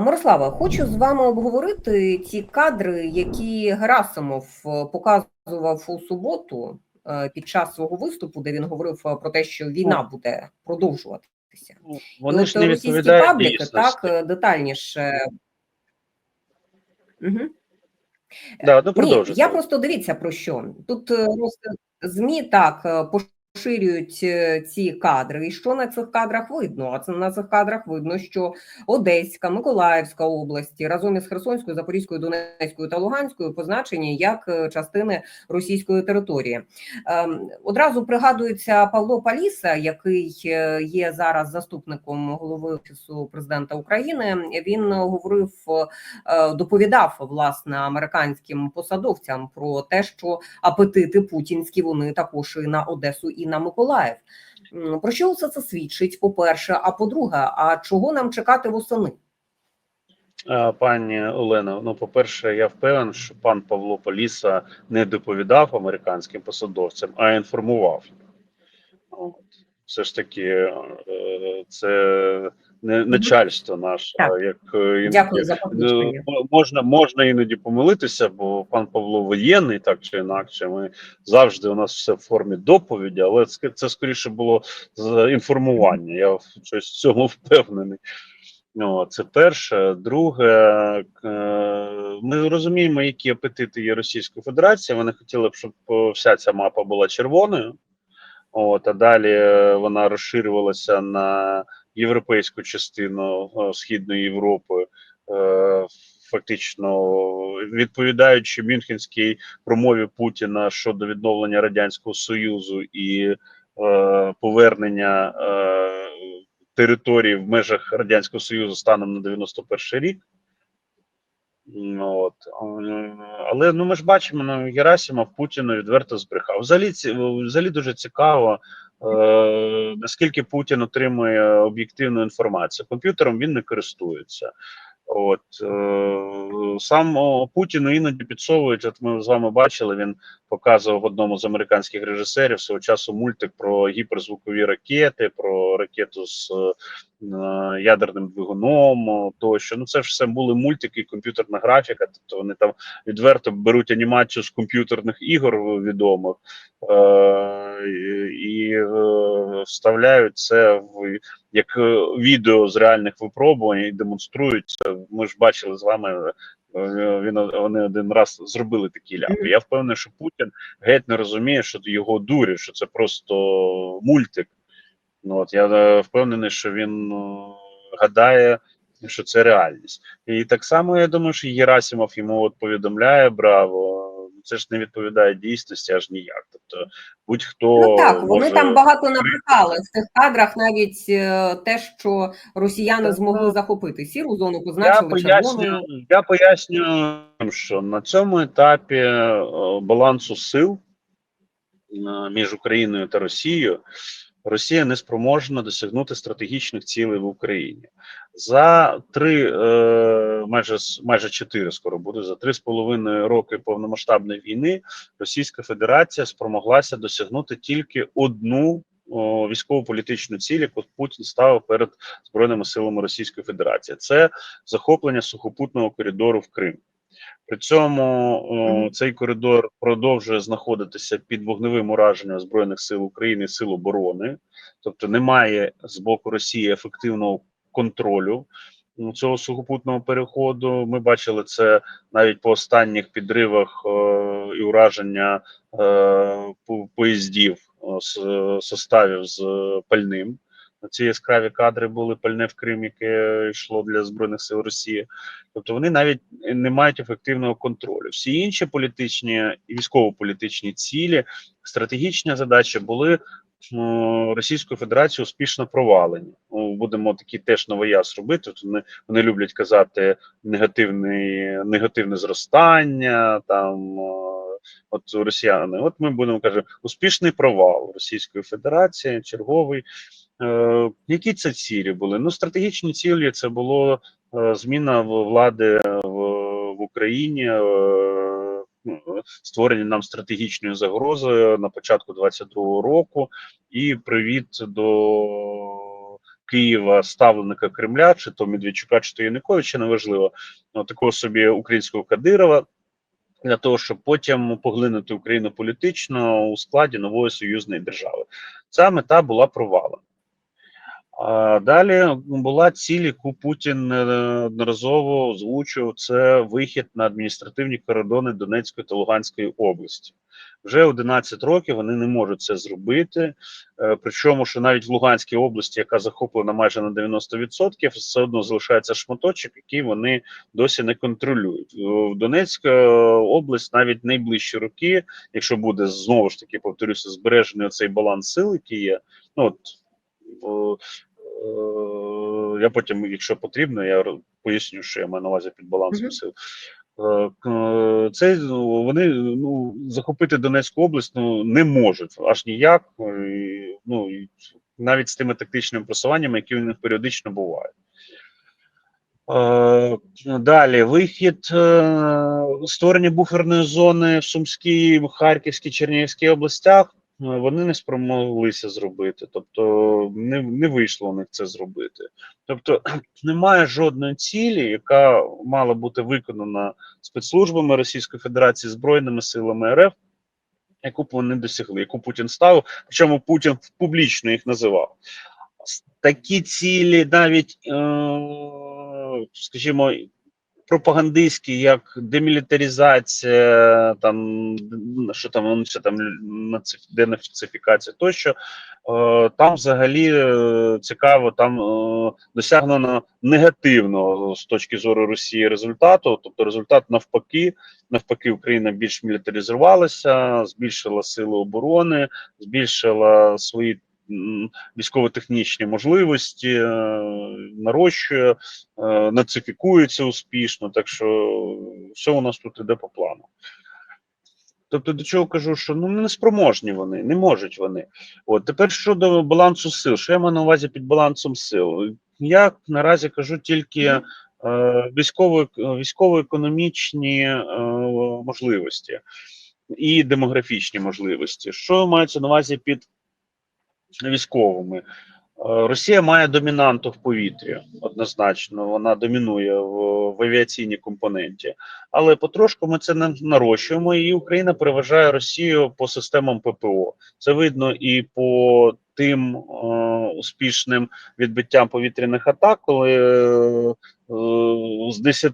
Мирослава, хочу з вами обговорити ті кадри, які Герасимов е, показував у суботу е, під час свого виступу, де він говорив е, про те, що війна буде продовжуватися. І Вони ж не російські пабліки дійсності. так детальніше. Угу. Да, ну, Ні, я просто дивіться про що. Тут просто ЗМІ так поширюють е, ці кадри. І що на цих кадрах видно? А це на цих кадрах видно, що Одеська, Миколаївська області разом із Херсонською, Запорізькою, Донецькою та Луганською позначені як е, частини російської території. Ем, Одразу пригадується Павло Паліса, який е, є зараз заступником голови офісу президента України. Він говорив доповідав власне американським посадовцям про те, що апетити путінські вони також і на Одесу, і на Миколаїв. Про що все це свідчить? По перше, а по-друге, а чого нам чекати восени? Пані Олена, ну по-перше, я впевнений, що пан Павло Поліса не доповідав американським посадовцям, а інформував. От. Все ж таки, е, це начальство наше, Так. як е, Дякую за е, можна, можна іноді помилитися, бо пан Павло воєнний, так чи інакше. Ми завжди у нас все в формі доповіді, але це, це скоріше було інформування. Я в щось в цьому впевнений. Ну, це перше. Друге, ми розуміємо, які апетити є Російської Федерації. Вони хотіли б, щоб е, вся ця мапа була червоною. От, а далі вона розширювалася на європейську частину е, Східної Європи, е, фактично відповідаючи Мюнхенській промові Путіна щодо відновлення Радянського Союзу і е, повернення території в межах Радянського Союзу станом на 91 рік. От. Але ну ми ж бачимо, ну, Герасимов Путіну відверто збрехав. Взагалі, взагалі дуже цікаво, е, наскільки Путін отримує об'єктивну інформацію. Комп'ютером він не користується. От е, сам Путіну іноді підсовують. От ми з вами бачили, він показував одному з американських режисерів свого часу мультик про гіперзвукові ракети, про ракету з ядерним двигуном тощо. Ну це ж все були мультики, комп'ютерна графіка. Тобто вони там відверто беруть анімацію з комп'ютерних ігор відомих е, і, е, вставляють це в як е, відео з реальних випробувань і демонструють це. Ми ж бачили з вами. е, Він вони один раз зробили такі ляпи. Я впевнений, що Путін геть не розуміє, що його дурять, що це просто мультик. Ну от я е, впевнений, що він е, гадає, що це реальність. І так само я думаю, що Єрасимов йому от повідомляє браво. Це ж не відповідає дійсності аж ніяк. Тобто, будь-хто Ну так, вони може... там багато набрехали в цих кадрах, навіть е, те, що росіяни Так, змогли так. захопити сіру зону, Я позначили поясню, червоною. я поясню, що на цьому етапі балансу сил між Україною та Росією Росія не спроможна досягнути стратегічних цілей в Україні за три, е, майже майже чотири скоро буде за три з половиною роки повномасштабної війни. Російська Федерація спромоглася досягнути тільки одну військово-політичну ціль, яку Путін ставив перед збройними силами Російської Федерації. Це захоплення сухопутного коридору в Крим. При цьому о, цей коридор продовжує знаходитися під вогневим ураженням збройних сил України сил оборони, тобто немає з боку Росії ефективного контролю цього сухопутного переходу. Ми бачили це навіть по останніх підривах е, і ураження е, по- поїздів е, з составів з е, пальним. Ці яскраві кадри були пальне в Крим, яке йшло для збройних сил Росії. Тобто вони навіть не мають ефективного контролю. Всі інші політичні і військово-політичні цілі, стратегічні задачі були Російською Федерацією успішно провалені. Ну, будемо такі теж новояз робити. Вони, вони люблять казати негативний, негативне зростання там. е, От росіяни, от ми будемо кажемо, успішний провал Російської Федерації, черговий. Е, які це цілі були? Ну, стратегічні цілі це було е, зміна влади в, в Україні, е, ну, створення нам стратегічної загрози на початку 22-го року, і привіт до Києва ставленика Кремля, чи то Медведчука, чи то Януковича, неважливо, такого собі українського Кадирова, для того, щоб потім поглинути Україну політично у складі нової союзної держави. Ця мета була провалена. А далі була ціль, яку Путін е, неодноразово озвучував, це вихід на адміністративні кордони Донецької та Луганської області. Вже 11 років вони не можуть це зробити. Е, Причому, що навіть в Луганській області, яка захоплена майже на 90%, все одно залишається шматочок, який вони досі не контролюють. В Донецька область навіть найближчі роки, якщо буде знову ж таки повторюся, збережений цей баланс сил, який є. Ну от е, я потім, якщо потрібно, я поясню, що я маю на увазі під балансом сил. Е, Це ну, вони ну захопити Донецьку область ну не можуть аж ніяк. Ну навіть з тими тактичними просуваннями, які у них періодично бувають. Е, Далі вихід е, створення буферної зони в Сумській, Харківській, Чернігівській областях. Е, Вони не спромоглися зробити, тобто не, не вийшло у них це зробити. Тобто немає жодної цілі, яка мала бути виконана спецслужбами Російської Федерації, Збройними силами РФ, яку б вони досягли, яку Путін ставив, причому Путін публічно їх називав. Такі цілі, навіть, е, скажімо, пропагандистські, як демілітаризація, там що там, що там нациф- денацифікація тощо, е, там взагалі е, цікаво, там е, досягнено негативного з точки зору Росії результату. Тобто результат навпаки, навпаки, Україна більш мілітаризувалася, збільшила сили оборони, збільшила свої військово-технічні можливості, е, нарощує, е, нацифікується успішно. Так що все у нас тут іде по плану. Тобто, до чого кажу, що ну не спроможні вони, не можуть вони. От тепер щодо балансу сил, що я маю на увазі під балансом сил? Я наразі кажу тільки е, військово, військово-економічні е, можливості і демографічні можливості. Що мається на увазі під військовими? Е, Росія має домінанту в повітрі, однозначно, вона домінує в, в авіаційній компоненті, але потрошку ми це не нарощуємо, і Україна переважає Росію по системам ППО. Це видно і по тим е, успішним відбиттям повітряних атак, коли е, з 10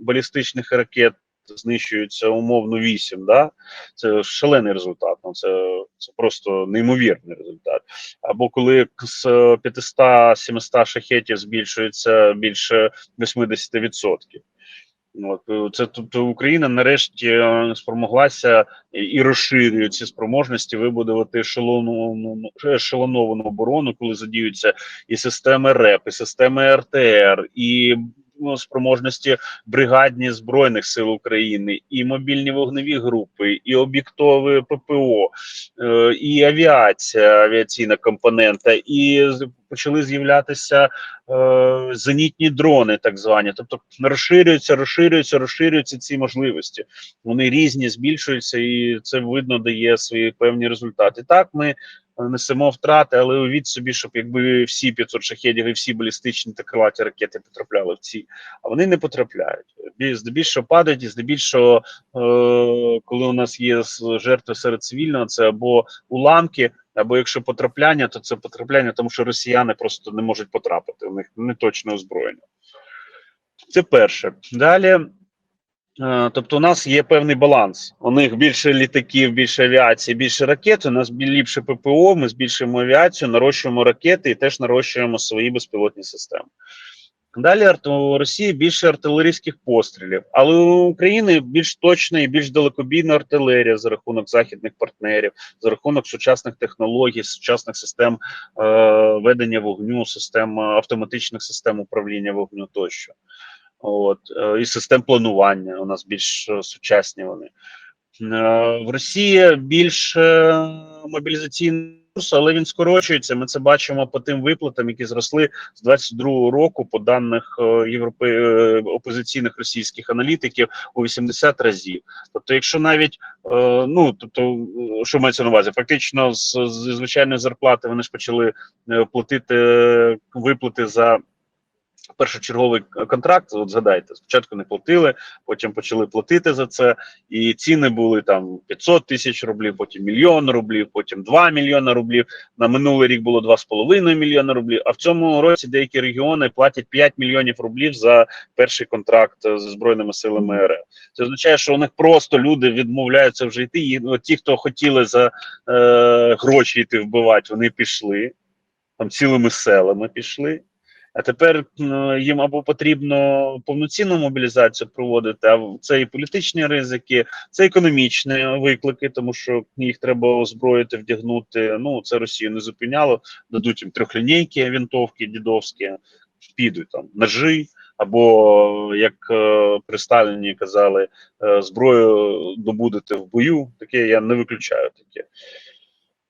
балістичних ракет знищується умовно 8, да? це шалений результат. Ну, це, це просто неймовірний результат. Або коли з 500-700 шахетів збільшується більше 80%. От, е, це тобто Україна нарешті е, спромоглася і, розширює ці спроможності вибудувати ешелоновану, ешелоновану оборону, коли задіються і системи РЕП, і системи РТР, і ну, спроможності бригадні збройних сил України, і мобільні вогневі групи, і об'єктове ППО, е, і авіація, авіаційна компонента, і почали з'являтися е, зенітні дрони, так звані. Тобто розширюються, розширюються, розширюються ці можливості. Вони різні, збільшуються, і це видно дає свої певні результати. Так, ми несемо втрати, але уявіть собі, щоб якби всі 500 шахедів і всі балістичні та крилаті ракети потрапляли в ці, а вони не потрапляють. Здебільшого падають, і здебільшого, е, коли у нас є жертви серед цивільного, це або уламки. Або якщо потрапляння, то це потрапляння, тому що росіяни просто не можуть потрапити. У них не точне озброєння. Це перше. Далі, тобто, у нас є певний баланс. У них більше літаків, більше авіації, більше ракет. У нас ліпше ППО. Ми збільшуємо авіацію, нарощуємо ракети і теж нарощуємо свої безпілотні системи. Далі у Росії більше артилерійських пострілів, але у України більш точна і більш далекобійна артилерія за рахунок західних партнерів, за рахунок сучасних технологій, сучасних систем е, ведення вогню, систем е, автоматичних систем управління вогню тощо. От е, і систем планування у нас більш е, сучасні вони. Е, В Росії більш е, мобілізаційна але він скорочується. Ми це бачимо по тим виплатам, які зросли з 22-го року, по даних європе... е, опозиційних російських аналітиків у 80 разів. Тобто, якщо навіть ну тобто, що мається на увазі, фактично з, з звичайної зарплати вони ж почали платити виплати за. Першочерговий контракт, от згадайте, спочатку не платили, потім почали платити за це, і ціни були там 500 тисяч рублів, потім мільйон рублів, потім 2 мільйони рублів. На минулий рік було 2,5 мільйона рублів. А в цьому році деякі регіони платять 5 мільйонів рублів за перший контракт з збройними силами РФ. Це означає, що у них просто люди відмовляються вже йти. І от ті, хто хотіли за е, гроші йти вбивати, вони пішли там цілими селами пішли. А тепер е, їм або потрібно повноцінну мобілізацію проводити, а це і політичні ризики, це економічні виклики, тому що їх треба озброїти, вдягнути. Ну це Росію не зупиняло. Дадуть їм трьохлінійки, вінтовки, дідовські, підуть там ножи, або як е, при Сталіні казали, е, зброю добудете в бою. Таке я не виключаю таке.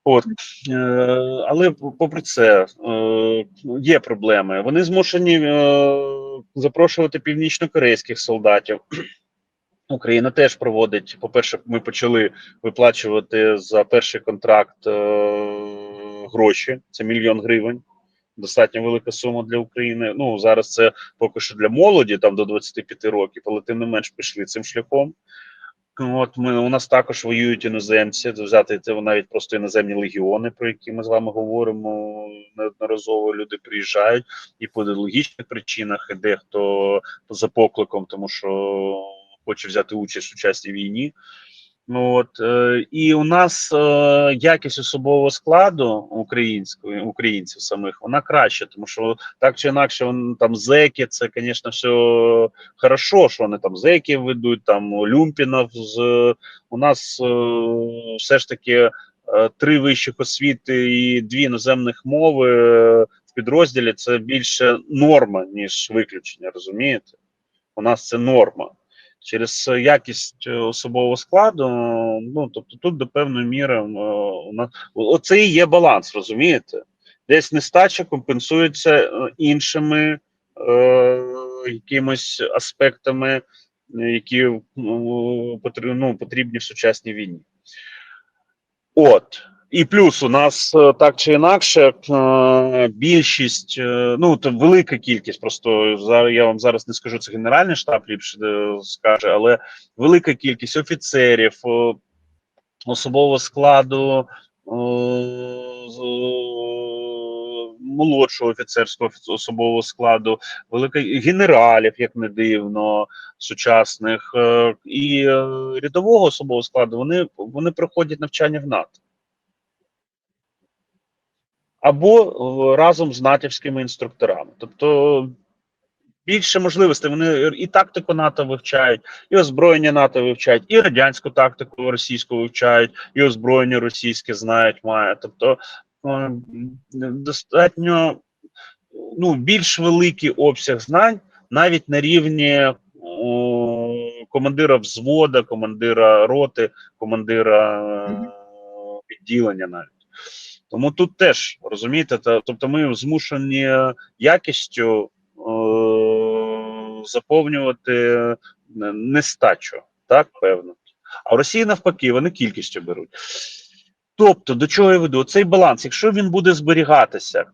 От, е, але попри це е, є проблеми. Вони змушені е, запрошувати північно-корейських солдатів. Україна теж проводить. По-перше, ми почали виплачувати за перший контракт гроші. Це мільйон гривень. Достатньо велика сума для України. Ну зараз це поки що для молоді, там до 25 років, але тим не менш пішли цим шляхом. От ми у нас також воюють іноземці. Взяти це навіть просто іноземні легіони, про які ми з вами говоримо неодноразово. Люди приїжджають і по ідеологічних причинах, і дехто за покликом, тому що хоче взяти участь у сучасній війні. Ну от е, і у нас е, якість особового складу української українців самих вона краща, тому що так чи інакше, вони там зеки, це, звісно, все хорошо, що вони там зеків ведуть, там Люмпінов з у нас е, все ж таки е, три вищих освіти і дві іноземних мови е, в підрозділі це більше норма, ніж виключення, розумієте? У нас це норма через якість особового складу. Ну тобто, тут до певної міри у нас оце і є баланс, розумієте? Десь нестача компенсується іншими е, якимось аспектами, які ну, потрібні в сучасній війні. От. І плюс у нас так чи інакше більшість, ну то велика кількість. Просто я вам зараз не скажу це генеральний штаб ліпше скаже, але велика кількість офіцерів, особового складу, молодшого офіцерського особового складу, велика генералів, як не дивно, сучасних і рядового особового складу. Вони вони проходять навчання в НАТО або разом з натівськими інструкторами. Тобто більше можливостей вони і тактику НАТО вивчають, і озброєння НАТО вивчають, і радянську тактику російську вивчають, і озброєння російське знають, має. Тобто достатньо ну, більш великий обсяг знань навіть на рівні командира взвода, командира роти, командира відділення навіть. Тому тут теж розумієте, тобто ми змушені якістю е, заповнювати нестачу, так певно. А в Росії навпаки, вони кількістю беруть. Тобто, до чого я веду? Цей баланс, якщо він буде зберігатися,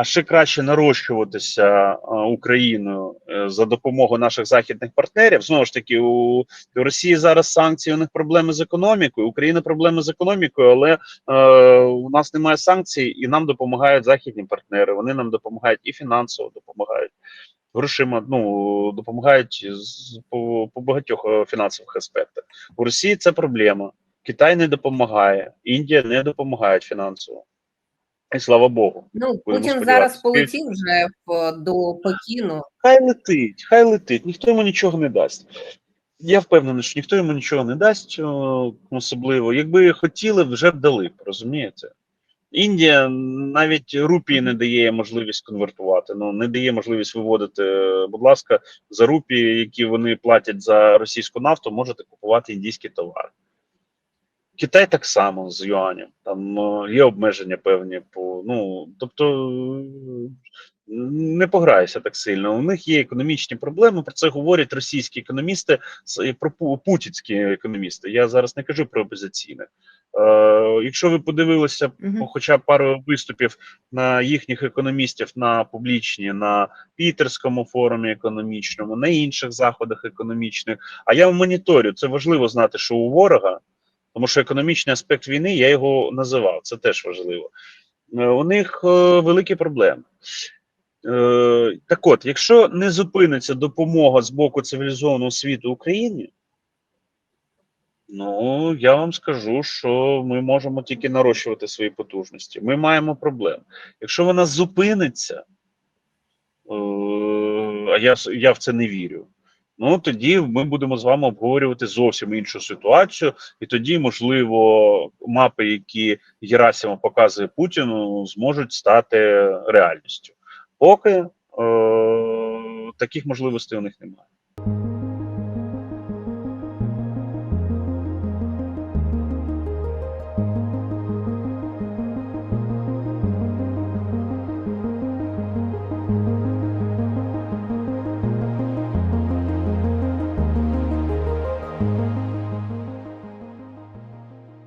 а ще краще нарощуватися Україною е, за допомогою наших західних партнерів. Знову ж таки, у, у Росії зараз санкції, у них проблеми з економікою. Україна проблеми з економікою, але е, у нас немає санкцій, і нам допомагають західні партнери. Вони нам допомагають і фінансово допомагають грошима. Ну допомагають з по, по багатьох е, фінансових аспектах. У Росії це проблема. Китай не допомагає, Індія не допомагає фінансово. Слава Богу. Ну, Путін зараз полетів вже в, до Пекіну. Хай летить, хай летить, ніхто йому нічого не дасть. Я впевнений, що ніхто йому нічого не дасть, особливо. Якби хотіли, вже б дали розумієте? Індія навіть рупії не дає можливість конвертувати, ну не дає можливість виводити. Будь ласка, за рупії, які вони платять за російську нафту, можете купувати індійські товари. Китай так само з юанем. Там е, є обмеження певні по ну тобто не пограйся так сильно. У них є економічні проблеми. Про це говорять російські економісти про путінські економісти. Я зараз не кажу про опозиційних. Е, якщо ви подивилися хоча б пару виступів на їхніх економістів на публічні, на Пітерському форумі економічному, на інших заходах економічних. А я моніторю. Це важливо знати, що у ворога, тому що економічний аспект війни я його називав. Це теж важливо. Е, У них е, великі проблеми. Е, так от, якщо не зупиниться допомога з боку цивілізованого світу Україні, ну я вам скажу, що ми можемо тільки нарощувати свої потужності. Ми маємо проблеми. Якщо вона зупиниться, а я, я в це не вірю. Ну тоді ми будемо з вами обговорювати зовсім іншу ситуацію, і тоді, можливо, мапи, які Герасимов показує Путіну, зможуть стати реальністю. Поки е, таких можливостей у них немає.